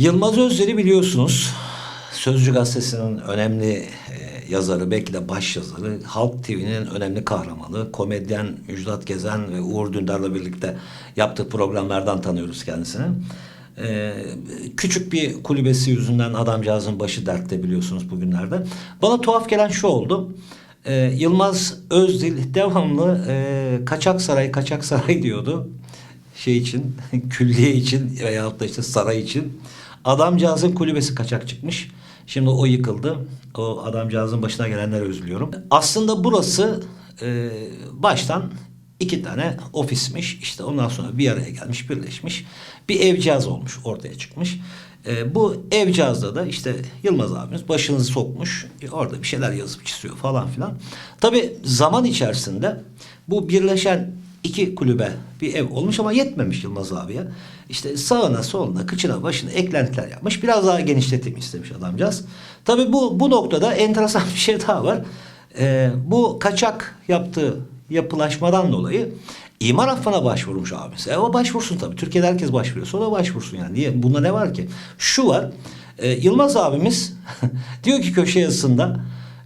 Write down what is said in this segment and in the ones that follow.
Yılmaz Özder'i biliyorsunuz. Sözcü Gazetesi'nin önemli e, yazarı, belki de baş yazarı, Halk TV'nin önemli kahramanı, komedyen Müjdat Gezen ve Uğur Dündar'la birlikte yaptığı programlardan tanıyoruz kendisini. E, küçük bir kulübesi yüzünden adamcağızın başı dertte biliyorsunuz bugünlerde. Bana tuhaf gelen şu oldu. E, Yılmaz Özdil devamlı e, kaçak saray kaçak saray diyordu şey için, külliye için veyahut da işte saray için. Adamcağızın kulübesi kaçak çıkmış. Şimdi o yıkıldı. O adamcağızın başına gelenlere üzülüyorum. Aslında burası e, baştan iki tane ofismiş. İşte ondan sonra bir araya gelmiş, birleşmiş. Bir evcağız olmuş, ortaya çıkmış. E, bu evcağızda da işte Yılmaz abimiz başını sokmuş. E, orada bir şeyler yazıp çiziyor falan filan. Tabii zaman içerisinde bu birleşen iki kulübe bir ev olmuş ama yetmemiş Yılmaz abiye. İşte sağına soluna kıçına başına eklentiler yapmış. Biraz daha genişleteyim istemiş adamcağız. Tabii bu, bu noktada enteresan bir şey daha var. Ee, bu kaçak yaptığı yapılaşmadan dolayı imar affına başvurmuş abimiz. E o başvursun tabii. Türkiye'de herkes başvuruyorsa o da başvursun yani. Niye? Bunda ne var ki? Şu var. e, Yılmaz abimiz diyor ki köşe yazısında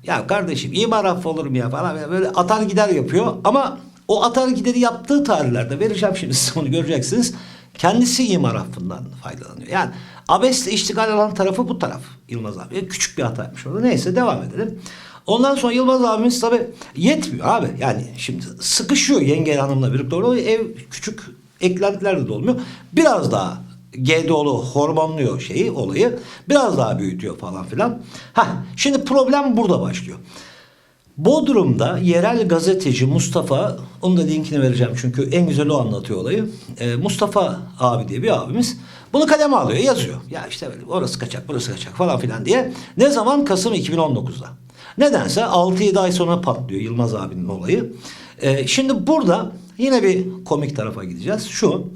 ya kardeşim imar affı olur mu ya falan böyle atar gider yapıyor ama o atar gideri yaptığı tarihlerde vereceğim şimdi size onu göreceksiniz. Kendisi imar affından faydalanıyor. Yani abesle iştigal alan tarafı bu taraf Yılmaz abi. Küçük bir hataymış orada. Neyse devam edelim. Ondan sonra Yılmaz abimiz tabi yetmiyor abi. Yani şimdi sıkışıyor yenge hanımla birlikte. Orada ev küçük eklentiler de olmuyor. Biraz daha GDO'lu hormonluyor şeyi olayı. Biraz daha büyütüyor falan filan. Ha şimdi problem burada başlıyor. Bodrum'da yerel gazeteci Mustafa, onun da linkini vereceğim çünkü en güzel o anlatıyor olayı. Ee, Mustafa abi diye bir abimiz bunu kaleme alıyor, yazıyor. Ya işte böyle orası kaçak, burası kaçak falan filan diye. Ne zaman? Kasım 2019'da. Nedense 6-7 ay sonra patlıyor Yılmaz abinin olayı. Ee, şimdi burada yine bir komik tarafa gideceğiz. Şu,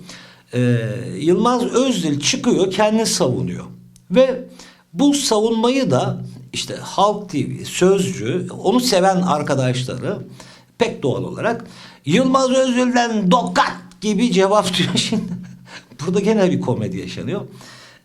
e, Yılmaz Özdil çıkıyor, kendini savunuyor. Ve bu savunmayı da işte Halk TV, Sözcü, onu seven arkadaşları pek doğal olarak Yılmaz Özdil'den dokat gibi cevap diyor şimdi. Burada gene bir komedi yaşanıyor.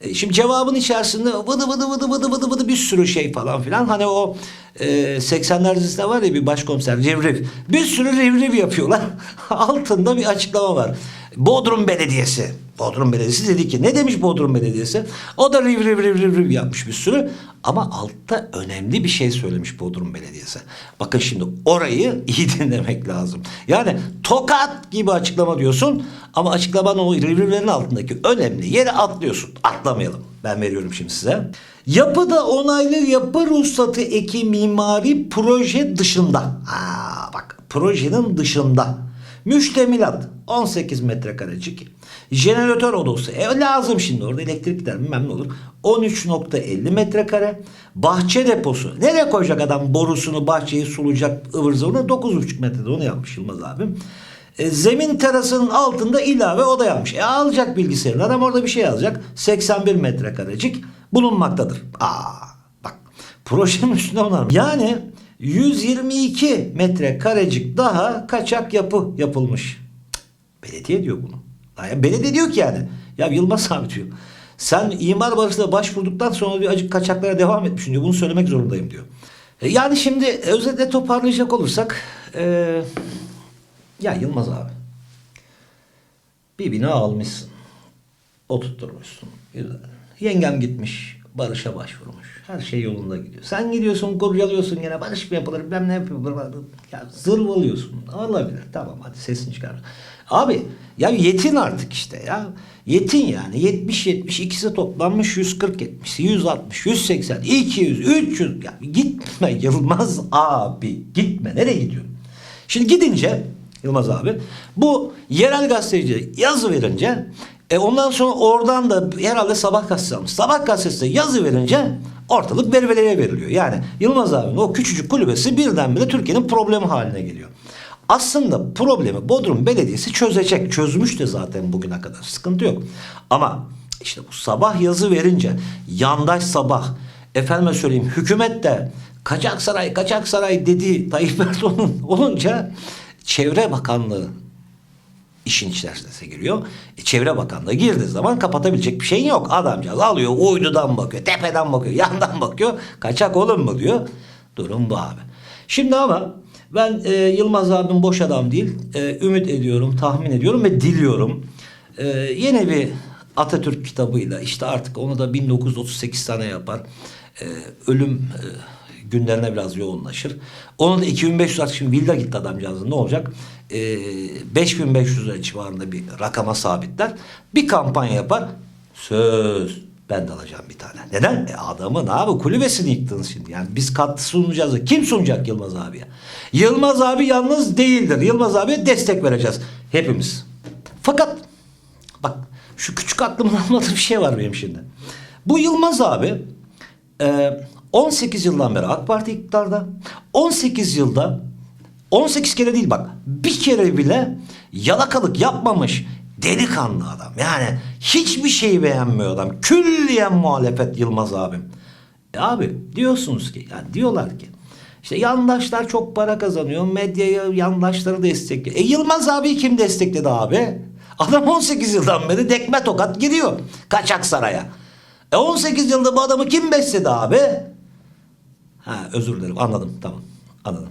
E, Şimdi cevabın içerisinde vıdı vıdı vıdı vıdı vıdı vıdı bir sürü şey falan filan. Hani o e, 80'ler dizisinde var ya bir başkomiser rivriv. Bir sürü rivriv yapıyorlar. Altında bir açıklama var. Bodrum Belediyesi. Bodrum Belediyesi dedi ki ne demiş Bodrum Belediyesi? O da riv riv riv riv riv yapmış bir sürü. Ama altta önemli bir şey söylemiş Bodrum Belediyesi. Bakın şimdi orayı iyi dinlemek lazım. Yani tokat gibi açıklama diyorsun ama açıklamanın o riv rivlerin altındaki önemli yeri atlıyorsun. Atlamayalım. Ben veriyorum şimdi size. Yapıda onaylı yapı ruhsatı eki mimari proje dışında. Ha, bak projenin dışında. Müştemilat 18 metrekarecik. Jeneratör odası. E lazım şimdi orada elektrik gider bilmem ne olur. 13.50 metrekare. Bahçe deposu. Nereye koyacak adam borusunu bahçeyi sulayacak ıvır zıvırını 9.5 metrede onu yapmış Yılmaz abim. E, zemin terasının altında ilave oda yapmış. E alacak bilgisayarını adam orada bir şey alacak. 81 metrekarecik bulunmaktadır. Aa bak projenin üstünde onlar. Yani 122 metrekarecik daha kaçak yapı yapılmış. Belediye diyor bunu. Ya belediye diyor ki yani. Ya Yılmaz abi diyor. Sen imar barışına başvurduktan sonra bir acık kaçaklara devam etmişsin diyor. Bunu söylemek zorundayım diyor. E, Yani şimdi özetle toparlayacak olursak e, ya Yılmaz abi bir bina almışsın. Oturtturmuşsun. Güzel. Yengem gitmiş. Barış'a başvurmuş. Her şey yolunda gidiyor. Sen gidiyorsun kurcalıyorsun yine barış mı yapılır bilmem ne yapılır. Ya zırvalıyorsun. Olabilir. Tamam hadi sesini çıkar. Abi ya yetin artık işte ya. Yetin yani. 70 70 ikisi toplanmış 140 70 160 180 200 300 ya gitme Yılmaz abi gitme nereye gidiyorsun? Şimdi gidince Yılmaz abi bu yerel gazeteci yazı verince e ondan sonra oradan da herhalde sabah gazetesi almış. Sabah gazetesi yazı verince ortalık berbereye veriliyor. Yani Yılmaz abinin o küçücük kulübesi birdenbire Türkiye'nin problemi haline geliyor. Aslında problemi Bodrum Belediyesi çözecek. Çözmüş de zaten bugüne kadar. Sıkıntı yok. Ama işte bu sabah yazı verince yandaş sabah efendime söyleyeyim hükümet de kaçak saray kaçak saray dediği Tayyip Erdoğan'ın olunca Çevre Bakanlığı işin içerisine giriyor. E, Çevre Bakanlığı girdiği zaman kapatabilecek bir şeyin yok. Adamcağız alıyor uydudan bakıyor, tepeden bakıyor, yandan bakıyor. Kaçak oğlum mu diyor. Durum bu abi. Şimdi ama ben e, Yılmaz abim boş adam değil. E, ümit ediyorum, tahmin ediyorum ve diliyorum. E, yine bir Atatürk kitabıyla işte artık onu da 1938 tane yapar. E, ölüm e, günlerine biraz yoğunlaşır. Onu da 2500 artık şimdi villa gitti adamcağızın ne olacak? E, 5500 lira civarında bir rakama sabitler. Bir kampanya yapar. Söz ben de alacağım bir tane. Neden? E adamın abi kulübesini yıktınız şimdi. Yani biz katkı sunacağız. Kim sunacak Yılmaz abiye? Yılmaz abi yalnız değildir. Yılmaz abiye destek vereceğiz. Hepimiz. Fakat bak şu küçük aklımın anladığı bir şey var benim şimdi. Bu Yılmaz abi e, 18 yıldan beri AK Parti iktidarda. 18 yılda 18 kere değil bak bir kere bile yalakalık yapmamış delikanlı adam. Yani hiçbir şeyi beğenmiyor adam. Külliyen muhalefet Yılmaz abim. E abi diyorsunuz ki yani diyorlar ki işte yandaşlar çok para kazanıyor. Medyayı yandaşları destekliyor. E Yılmaz abi kim destekledi abi? Adam 18 yıldan beri dekme tokat gidiyor kaçak saraya. E 18 yılda bu adamı kim besledi abi? Ha özür dilerim. Anladım. Tamam. Anladım.